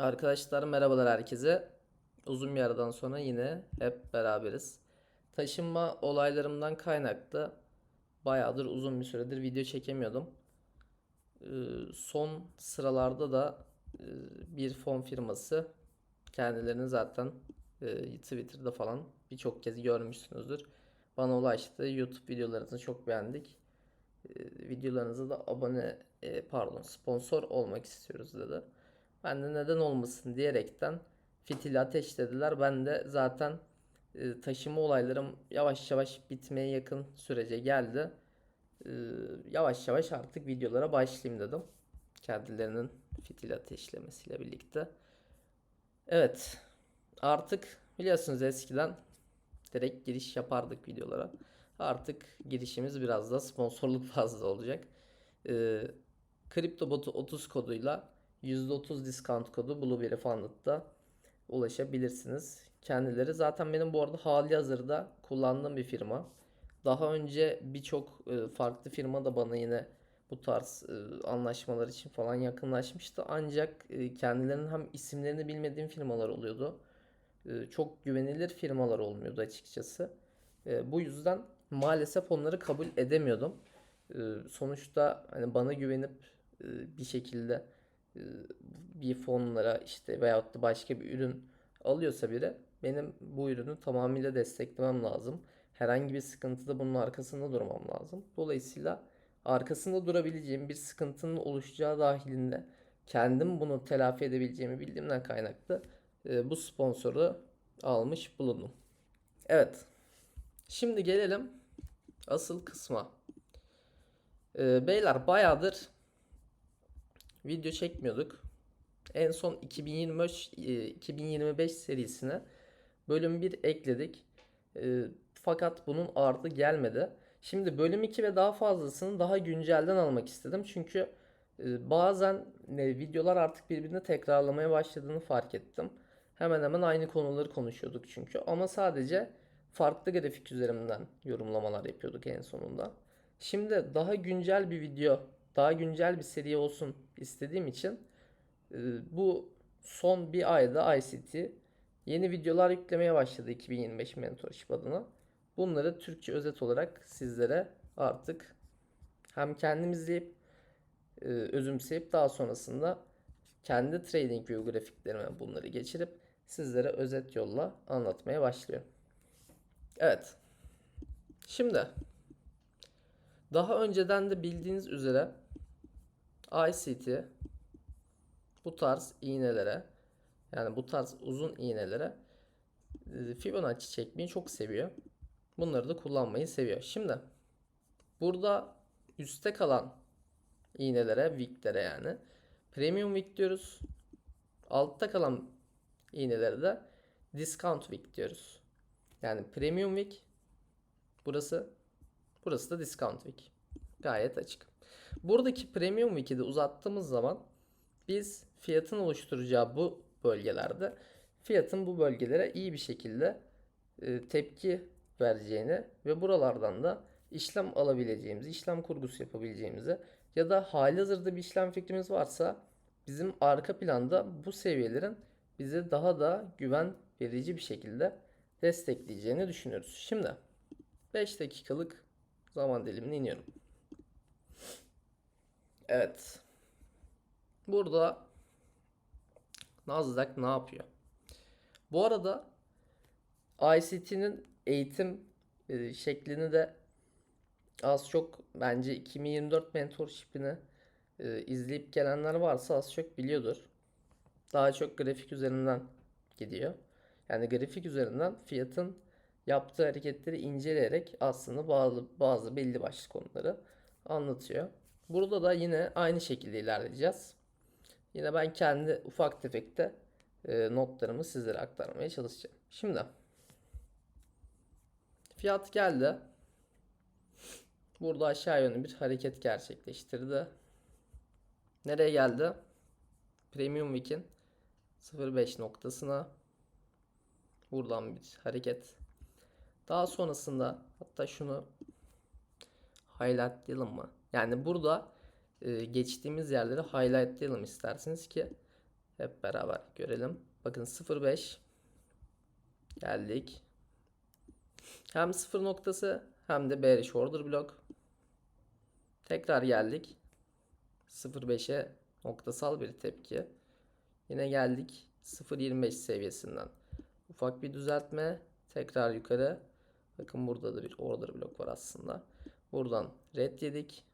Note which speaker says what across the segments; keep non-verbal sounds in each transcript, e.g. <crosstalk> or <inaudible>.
Speaker 1: Arkadaşlar merhabalar herkese. Uzun bir aradan sonra yine hep beraberiz. Taşınma olaylarımdan kaynaklı bayağıdır uzun bir süredir video çekemiyordum. Ee, son sıralarda da e, bir fon firması kendilerini zaten e, Twitter'da falan birçok kez görmüşsünüzdür. Bana ulaştı. YouTube videolarınızı çok beğendik. E, videolarınıza da abone e, pardon sponsor olmak istiyoruz dedi. Ben de neden olmasın diyerekten fitili ateşlediler. Ben de zaten e, taşıma olaylarım yavaş yavaş bitmeye yakın sürece geldi. E, yavaş yavaş artık videolara başlayayım dedim. Kendilerinin fitil ateşlemesiyle birlikte. Evet. Artık biliyorsunuz eskiden direkt giriş yapardık videolara. Artık girişimiz biraz da sponsorluk fazla olacak. E, CryptoBot'u 30 koduyla %30 discount kodu Blueberry Funded'da ulaşabilirsiniz. Kendileri zaten benim bu arada hali hazırda kullandığım bir firma. Daha önce birçok e, farklı firma da bana yine bu tarz e, anlaşmalar için falan yakınlaşmıştı. Ancak e, kendilerinin hem isimlerini bilmediğim firmalar oluyordu. Çok güvenilir firmalar olmuyordu açıkçası. Bu yüzden maalesef onları kabul edemiyordum. Sonuçta hani bana güvenip bir şekilde bir fonlara işte veyahut da başka bir ürün alıyorsa biri benim bu ürünü tamamıyla desteklemem lazım. Herhangi bir sıkıntıda bunun arkasında durmam lazım. Dolayısıyla arkasında durabileceğim bir sıkıntının oluşacağı dahilinde kendim bunu telafi edebileceğimi bildiğimden kaynaklı e, bu sponsoru almış bulundum. Evet. Şimdi gelelim asıl kısma. E, beyler bayağıdır video çekmiyorduk. En son 2025 e, 2025 serisine bölüm 1 ekledik. E, fakat bunun ardı gelmedi. Şimdi bölüm 2 ve daha fazlasını daha güncelden almak istedim. Çünkü e, bazen e, videolar artık birbirini tekrarlamaya başladığını fark ettim. Hemen hemen aynı konuları konuşuyorduk çünkü. Ama sadece farklı grafik üzerinden yorumlamalar yapıyorduk en sonunda. Şimdi daha güncel bir video, daha güncel bir seri olsun istediğim için e, bu son bir ayda ICT yeni videolar yüklemeye başladı 2025 Mentorship adına. Bunları Türkçe özet olarak sizlere artık hem kendim izleyip e, özümseyip daha sonrasında kendi trading view grafiklerime bunları geçirip sizlere özet yolla anlatmaya başlıyor. Evet. Şimdi daha önceden de bildiğiniz üzere ICT bu tarz iğnelere yani bu tarz uzun iğnelere e, Fibonacci çekmeyi çok seviyor. Bunları da kullanmayı seviyor. Şimdi burada üstte kalan iğnelere, wicklere yani premium wick diyoruz. Altta kalan iğnelere de discount wick diyoruz. Yani premium wick burası burası da discount wick. Gayet açık. Buradaki premium wick'i de uzattığımız zaman biz fiyatın oluşturacağı bu bölgelerde fiyatın bu bölgelere iyi bir şekilde e, tepki vereceğini ve buralardan da işlem alabileceğimizi, işlem kurgusu yapabileceğimizi ya da halihazırda bir işlem fikrimiz varsa bizim arka planda bu seviyelerin bize daha da güven verici bir şekilde destekleyeceğini düşünüyoruz. Şimdi 5 dakikalık zaman dilimine iniyorum. Evet. Burada Nasdaq ne yapıyor? Bu arada ICT'nin eğitim e, şeklini de az çok bence 2024 mentorship'ini e, izleyip gelenler varsa az çok biliyordur. Daha çok grafik üzerinden gidiyor. Yani grafik üzerinden fiyatın yaptığı hareketleri inceleyerek aslında bazı bazı belli başlı konuları anlatıyor. Burada da yine aynı şekilde ilerleyeceğiz. Yine ben kendi ufak tefekte e, notlarımı sizlere aktarmaya çalışacağım. Şimdi fiyat geldi. Burada aşağı yönlü bir hareket gerçekleştirdi. Nereye geldi? Premium Week'in 0.5 noktasına buradan bir hareket. Daha sonrasında hatta şunu highlightlayalım mı? Yani burada e, geçtiğimiz yerleri highlightlayalım isterseniz ki hep beraber görelim. Bakın 0.5 geldik. Hem 0 noktası hem de bearish order block. Tekrar geldik. 0.5'e noktasal bir tepki. Yine geldik 0.25 seviyesinden. Ufak bir düzeltme. Tekrar yukarı. Bakın burada da bir order blok var aslında. Buradan red yedik.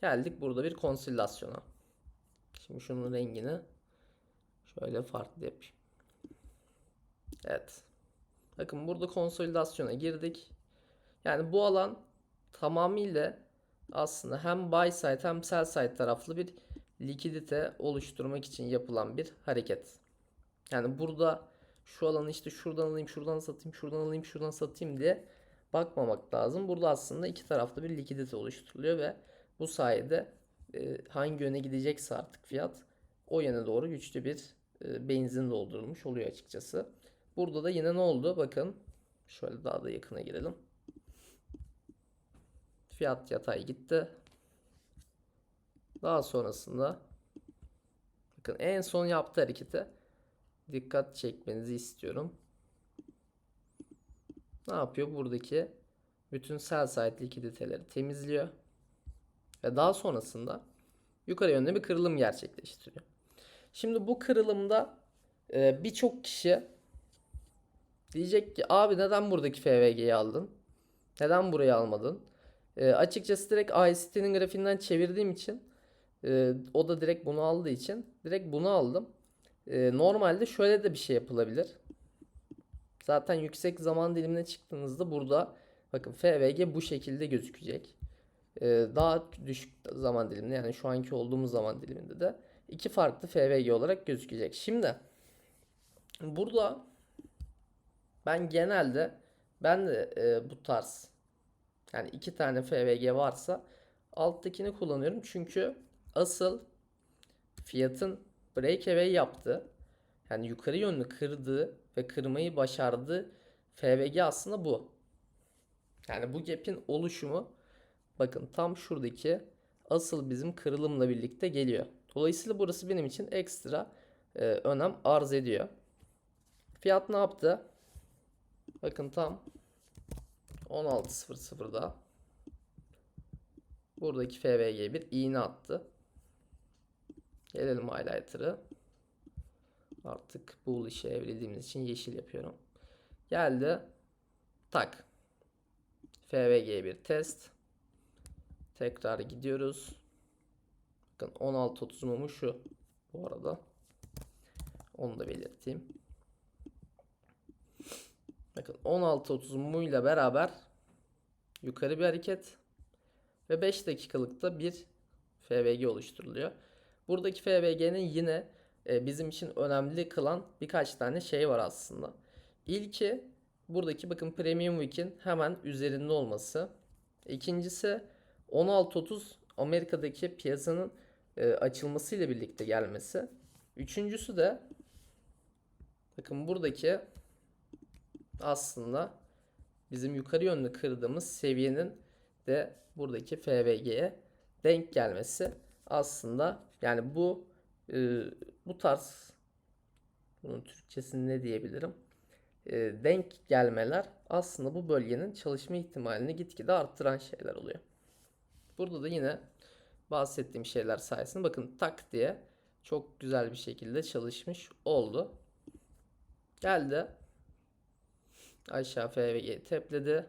Speaker 1: Geldik burada bir konsolidasyona. Şimdi şunun rengini şöyle farklı yapayım. Evet. Bakın burada konsolidasyona girdik. Yani bu alan tamamıyla aslında hem buy side hem sell side taraflı bir likidite oluşturmak için yapılan bir hareket. Yani burada şu alanı işte şuradan alayım, şuradan satayım, şuradan alayım, şuradan satayım diye bakmamak lazım. Burada aslında iki taraflı bir likidite oluşturuluyor ve bu sayede e, hangi yöne gidecekse artık fiyat o yöne doğru güçlü bir e, benzin doldurulmuş oluyor açıkçası. Burada da yine ne oldu? Bakın şöyle daha da yakına girelim. Fiyat yatay gitti. Daha sonrasında bakın en son yaptığı harekete dikkat çekmenizi istiyorum. Ne yapıyor? Buradaki bütün sell side likiditeleri temizliyor. Ve daha sonrasında yukarı yönde bir kırılım gerçekleştiriyor. Şimdi bu kırılımda e, birçok kişi diyecek ki abi neden buradaki FVG'yi aldın? Neden burayı almadın? E, açıkçası direkt ICT'nin grafiğinden çevirdiğim için e, o da direkt bunu aldığı için direkt bunu aldım. E, normalde şöyle de bir şey yapılabilir. Zaten yüksek zaman dilimine çıktığınızda burada bakın FVG bu şekilde gözükecek. E, daha düşük zaman diliminde yani şu anki olduğumuz zaman diliminde de iki farklı FVG olarak gözükecek. Şimdi burada ben genelde ben de e, bu tarz yani iki tane FVG varsa alttakini kullanıyorum. Çünkü asıl fiyatın breakaway yaptığı yani yukarı yönlü kırdığı ve kırmayı başardığı FVG aslında bu. Yani bu gap'in oluşumu bakın tam şuradaki asıl bizim kırılımla birlikte geliyor. Dolayısıyla burası benim için ekstra e, önem arz ediyor. Fiyat ne yaptı? Bakın tam 16.00'da buradaki FVG bir iğne attı. Gelelim highlighter'ı. Artık bu işe evrildiğimiz için yeşil yapıyorum. Geldi. Tak. FVG bir test. Tekrar gidiyoruz. Bakın 16.30 mumu şu. Bu arada. Onu da belirteyim. Bakın 16.30 mumuyla beraber yukarı bir hareket ve 5 dakikalıkta bir FVG oluşturuluyor. Buradaki FVG'nin yine e, bizim için önemli kılan birkaç tane şey var aslında. İlki buradaki bakın Premium Week'in hemen üzerinde olması. İkincisi 16.30 Amerika'daki piyasanın e, açılmasıyla birlikte gelmesi. Üçüncüsü de bakın buradaki aslında bizim yukarı yönlü kırdığımız seviyenin de buradaki FVG'ye denk gelmesi aslında yani bu e, bu tarz bunun Türkçesini ne diyebilirim? E, denk gelmeler aslında bu bölgenin çalışma ihtimalini gitgide arttıran şeyler oluyor. Burada da yine bahsettiğim şeyler sayesinde bakın tak diye çok güzel bir şekilde çalışmış oldu. Geldi. Aşağı FVG tepledi.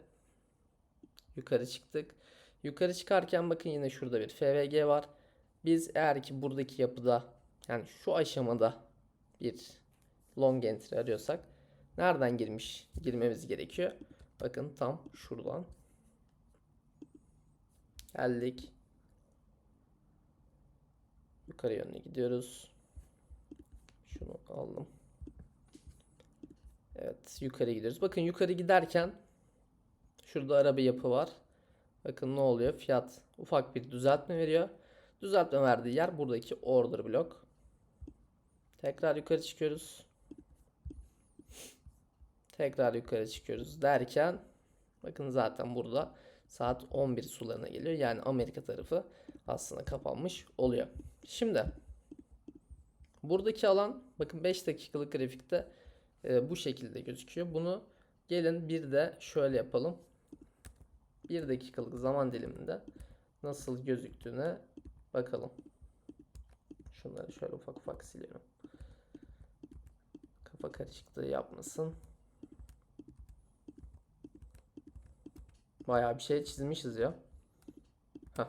Speaker 1: Yukarı çıktık. Yukarı çıkarken bakın yine şurada bir FVG var. Biz eğer ki buradaki yapıda yani şu aşamada bir long entry arıyorsak nereden girmiş girmemiz gerekiyor. Bakın tam şuradan geldik. Yukarı yönüne gidiyoruz. Şunu aldım. Evet yukarı gidiyoruz. Bakın yukarı giderken şurada araba yapı var. Bakın ne oluyor? Fiyat ufak bir düzeltme veriyor. Düzeltme verdiği yer buradaki order blok. Tekrar yukarı çıkıyoruz. Tekrar yukarı çıkıyoruz derken bakın zaten burada saat 11 sularına geliyor. Yani Amerika tarafı aslında kapanmış oluyor. Şimdi Buradaki alan bakın 5 dakikalık grafikte e, bu şekilde gözüküyor. Bunu gelin bir de şöyle yapalım. 1 dakikalık zaman diliminde nasıl gözüktüğüne bakalım. Şunları şöyle ufak ufak siliyorum. Kafa karışıklığı yapmasın. Bayağı bir şey çizmişiz ya. Heh.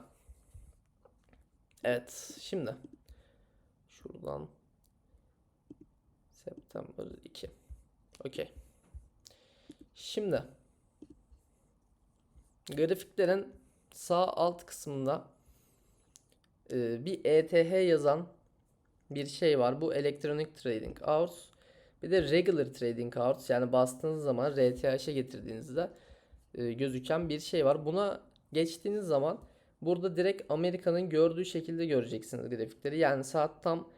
Speaker 1: Evet, şimdi şuradan September 2. Okey. Şimdi grafiklerin sağ alt kısmında e, bir ETH yazan bir şey var. Bu Electronic Trading Hours. Bir de Regular Trading Hours yani bastığınız zaman RTH'e getirdiğinizde e, gözüken bir şey var. Buna geçtiğiniz zaman burada direkt Amerika'nın gördüğü şekilde göreceksiniz grafikleri. Yani saat tam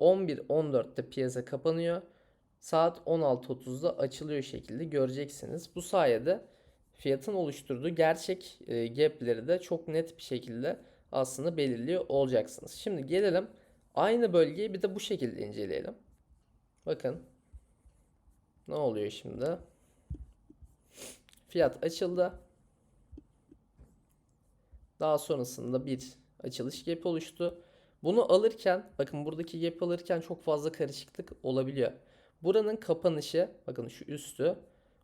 Speaker 1: 11.14'te piyasa kapanıyor. Saat 16.30'da açılıyor şekilde göreceksiniz. Bu sayede fiyatın oluşturduğu gerçek e, gap'leri de çok net bir şekilde aslında belirliyor olacaksınız. Şimdi gelelim aynı bölgeyi bir de bu şekilde inceleyelim. Bakın ne oluyor şimdi? Fiyat açıldı. Daha sonrasında bir açılış gap oluştu. Bunu alırken bakın buradaki gap alırken çok fazla karışıklık olabiliyor. Buranın kapanışı bakın şu üstü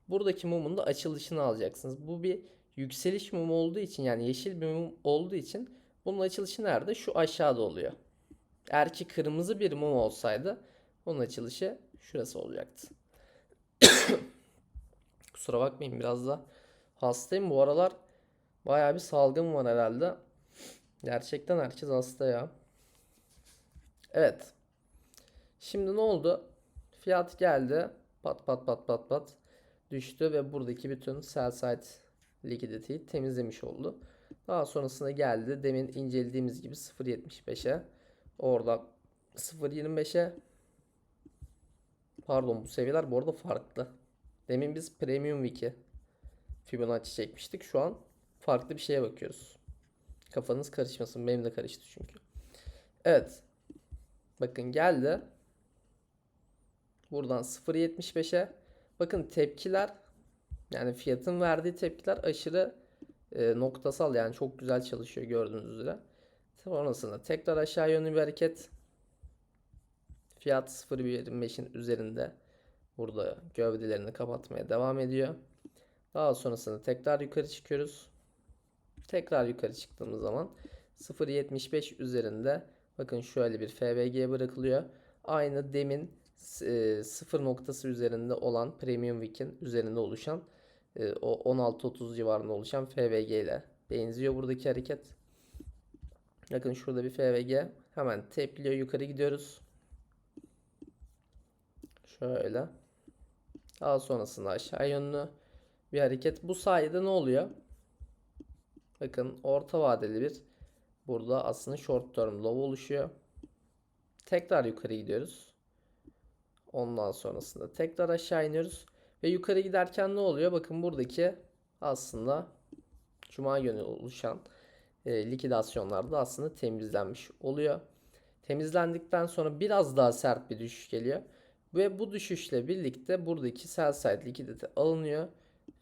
Speaker 1: buradaki mumun da açılışını alacaksınız. Bu bir yükseliş mumu olduğu için yani yeşil bir mum olduğu için bunun açılışı nerede? Şu aşağıda oluyor. Eğer ki kırmızı bir mum olsaydı bunun açılışı şurası olacaktı. Kusura bakmayın biraz da hastayım. Bu aralar bayağı bir salgın var herhalde. Gerçekten herkes hasta ya. Evet. Şimdi ne oldu? Fiyat geldi. Pat pat pat pat pat düştü ve buradaki bütün sell side liquidity'yi temizlemiş oldu. Daha sonrasında geldi. Demin incelediğimiz gibi 0.75'e orada 0.25'e pardon bu seviyeler bu arada farklı. Demin biz Premium Week'i Fibonacci çekmiştik. Şu an farklı bir şeye bakıyoruz. Kafanız karışmasın. Benim de karıştı çünkü. Evet. Bakın geldi. Buradan 0.75'e. Bakın tepkiler yani fiyatın verdiği tepkiler aşırı e, noktasal yani çok güzel çalışıyor gördüğünüz üzere. Sonrasında tekrar aşağı yönlü bir hareket. Fiyat 0.25'in üzerinde burada gövdelerini kapatmaya devam ediyor. Daha sonrasında tekrar yukarı çıkıyoruz. Tekrar yukarı çıktığımız zaman 0.75 üzerinde bakın şöyle bir FVG bırakılıyor. Aynı demin e, sıfır noktası üzerinde olan Premium Week'in üzerinde oluşan e, o 16.30 civarında oluşan FVG ile benziyor buradaki hareket. Bakın şurada bir FVG hemen tepliyor yukarı gidiyoruz. Şöyle. Daha sonrasında aşağı yönlü bir hareket. Bu sayede ne oluyor? Bakın orta vadeli bir burada aslında short term low oluşuyor. Tekrar yukarı gidiyoruz. Ondan sonrasında tekrar aşağı iniyoruz. Ve yukarı giderken ne oluyor? Bakın buradaki aslında Cuma günü oluşan e, likidasyonlar da aslında temizlenmiş oluyor. Temizlendikten sonra biraz daha sert bir düşüş geliyor. Ve bu düşüşle birlikte buradaki sell side likidite alınıyor.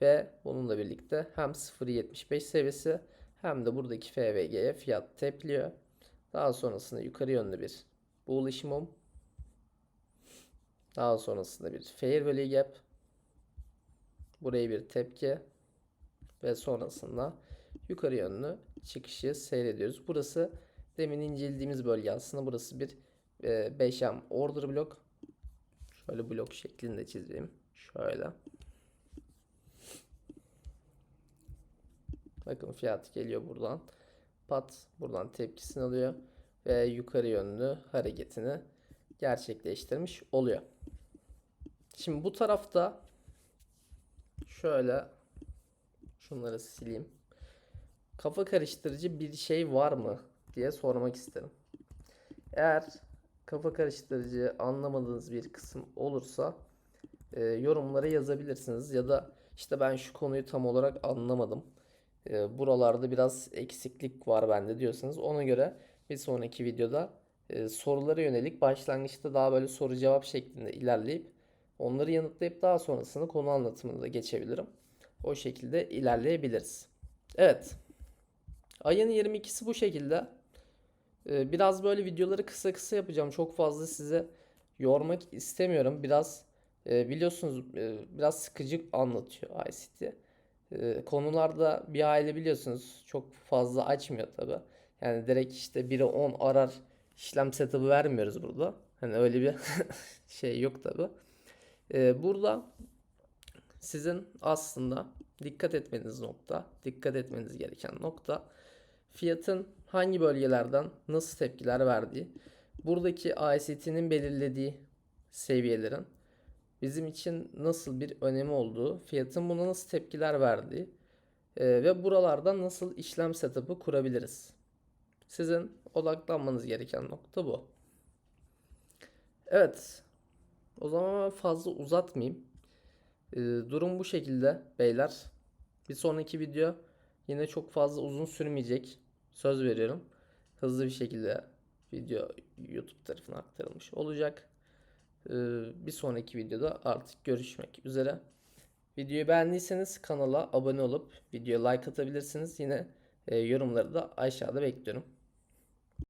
Speaker 1: Ve bununla birlikte hem 0.75 seviyesi hem de buradaki FVG'ye fiyat tepliyor. Daha sonrasında yukarı yönlü bir bullish mum. Daha sonrasında bir fair value gap. Buraya bir tepki. Ve sonrasında yukarı yönlü çıkışı seyrediyoruz. Burası demin incelediğimiz bölge aslında. Burası bir 5M order blok. Şöyle blok şeklinde çizeyim. Şöyle. Bakın fiyat geliyor buradan. Pat buradan tepkisini alıyor ve yukarı yönlü hareketini gerçekleştirmiş oluyor. Şimdi bu tarafta şöyle şunları sileyim. Kafa karıştırıcı bir şey var mı diye sormak isterim. Eğer kafa karıştırıcı anlamadığınız bir kısım olursa e, yorumlara yazabilirsiniz ya da işte ben şu konuyu tam olarak anlamadım. E, buralarda biraz eksiklik var bende diyorsanız ona göre bir sonraki videoda e, sorulara yönelik başlangıçta daha böyle soru cevap şeklinde ilerleyip onları yanıtlayıp daha sonrasında konu anlatımına da geçebilirim. O şekilde ilerleyebiliriz. Evet. Ayın 22'si bu şekilde. Ee, Biraz böyle videoları kısa kısa yapacağım. Çok fazla size yormak istemiyorum. Biraz e, biliyorsunuz e, biraz sıkıcı anlatıyor ICT. E, konularda bir aile biliyorsunuz çok fazla açmıyor tabi. Yani direkt işte biri 10 arar işlem setup'ı vermiyoruz burada. Hani öyle bir <laughs> şey yok tabi. Burada sizin aslında dikkat etmeniz nokta, dikkat etmeniz gereken nokta fiyatın hangi bölgelerden nasıl tepkiler verdiği, buradaki ICT'nin belirlediği seviyelerin bizim için nasıl bir önemi olduğu, fiyatın buna nasıl tepkiler verdiği e, ve buralardan nasıl işlem setup'ı kurabiliriz. Sizin odaklanmanız gereken nokta bu. Evet. O zaman fazla uzatmayayım. E, durum bu şekilde beyler. Bir sonraki video yine çok fazla uzun sürmeyecek. Söz veriyorum. Hızlı bir şekilde video YouTube tarafına aktarılmış olacak. Ee, bir sonraki videoda artık görüşmek üzere. Videoyu beğendiyseniz kanala abone olup videoya like atabilirsiniz. Yine e, yorumları da aşağıda bekliyorum.